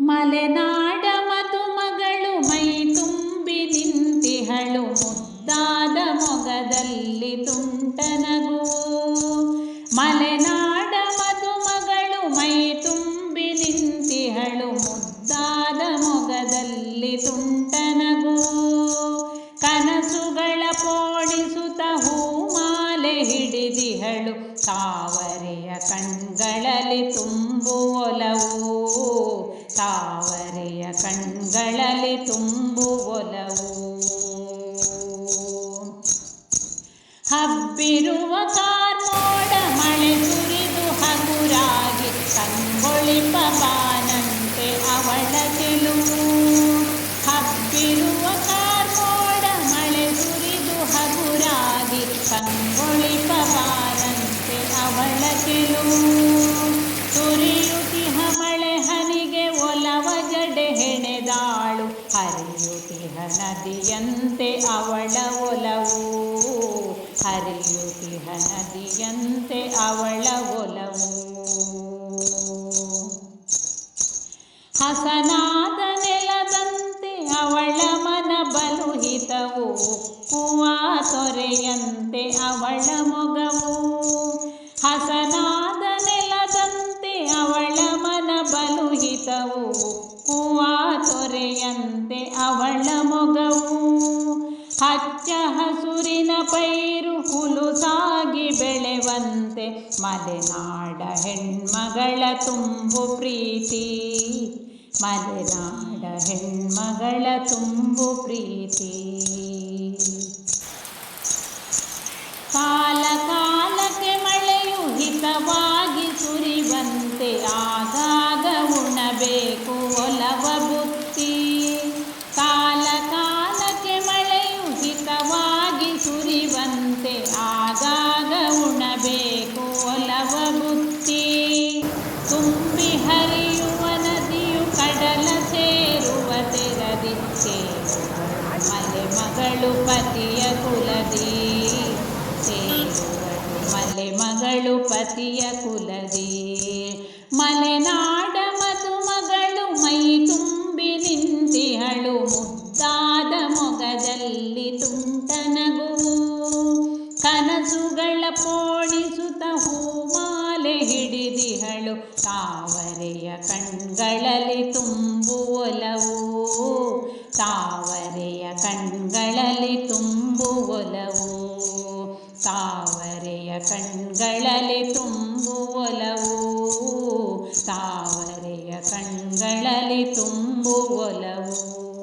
ಮಲೆನಾಡ ಮದುಮಗಳು ಮೈ ತುಂಬಿ ನಿಂತಿಹಳು, ಮುದ್ದಾದ ಮೊಗದಲ್ಲಿ ತುಂಟನಗು. ಮಲೆನಾಡ ಮದುಮಗಳು ಮೈ ತುಂಬಿ ನಿಂತಿಹಳು, ಮುದ್ದಾದ ಮೊಗದಲ್ಲಿ ತುಂಟನಗು. ಕನಸುಗಳ ಪೋಣಿಸುತ್ತ ಹೂಮಾಲೆ ಹಿಡಿದಿಹಳು, ತಾವರೆಯ ಕಣ್ಗಳಲ್ಲಿ ತುಂಬು ಒಲವು ತಾವರೆಯ ಕಣ್ಗಳಲ್ಲಿ ತುಂಬು ಒಲವು. ಹಬ್ಬಿರುವ ಕಾರ್ಮೋಡ ಮಳೆ ಸುರಿದು ಹಗುರಾಗಿ ಕಂಗೊಳಿಪ ಬಾನಂತೆ ಅವಳ ಚೆಲುವು ಹಬ್ಬಿರುವ ಕಾರ್ಮೋಡ ಮಳೆ ಸುರಿದು ಹಗುರಾಗಿ ಕಂಗೊಳಿಪ ಬಾನಂತೆ ಅವಳ ಚೆಲುವು ಹರಿಯುತಿಹ ನದಿಯಂತೆ ಅವಳ ಒಲವು. ಹರಿಯುತಿಹ ನದಿಯಂತೆ ಅವಳ ಒಲವು. ಹಸನಾದ ನೆಲದಂತೆ ಅವಳ ಮನ ಬಲುಹಿತವು. ಹೂವ ತೊರೆಯಂತೆ ಅವಳ ಮೊಗವು. ಹಸನಾದ ಹಚ್ಚ ಹಸುರಿನ ಪೈರು ಹುಲುಸಾಗಿ ಬೆಳೆವಂತೆ ಮಲೆನಾಡ ಹೆಣ್ಮಗಳ ತುಂಬು ಪ್ರೀತಿ. ಮಲೆನಾಡ ಹೆಣ್ಮಗಳ ತುಂಬು ಪ್ರೀತಿ. ಮಗಳು ಪತಿಯ ಕುಲದಿ ಮಲೆ ಮಗಳು ಪತಿಯ ಕುಲದಿ. ಮಲೆನಾಡ ಮದುಮಗಳು ಮೈ ತುಂಬಿ ನಿಂತಿಹಳು, ಮುದ್ದಾದ ಮೊಗದಲ್ಲಿ ತುಂಟನಗುವು ಕನಸುಗಳ ಪೋಣಿಸುತ್ತ ಹೂಮಾಲೆ ಹಿಡಿದಿಹಳು, ತಾವರೆಯ ಕಣ್ಗಳಲ್ಲಿ ತುಂಬು ಒಲವು ತಾವರೆಯ ಕಣ್ಗಳಲ್ಲಿ ತುಂಬು ಒಲವು ತಾವರೆಯ ಕಣ್ಗಳಲ್ಲಿ ತುಂಬು ಒಲವು ತಾವರೆಯ ಕಣ್ಗಳಲ್ಲಿ ತುಂಬು ಒಲವು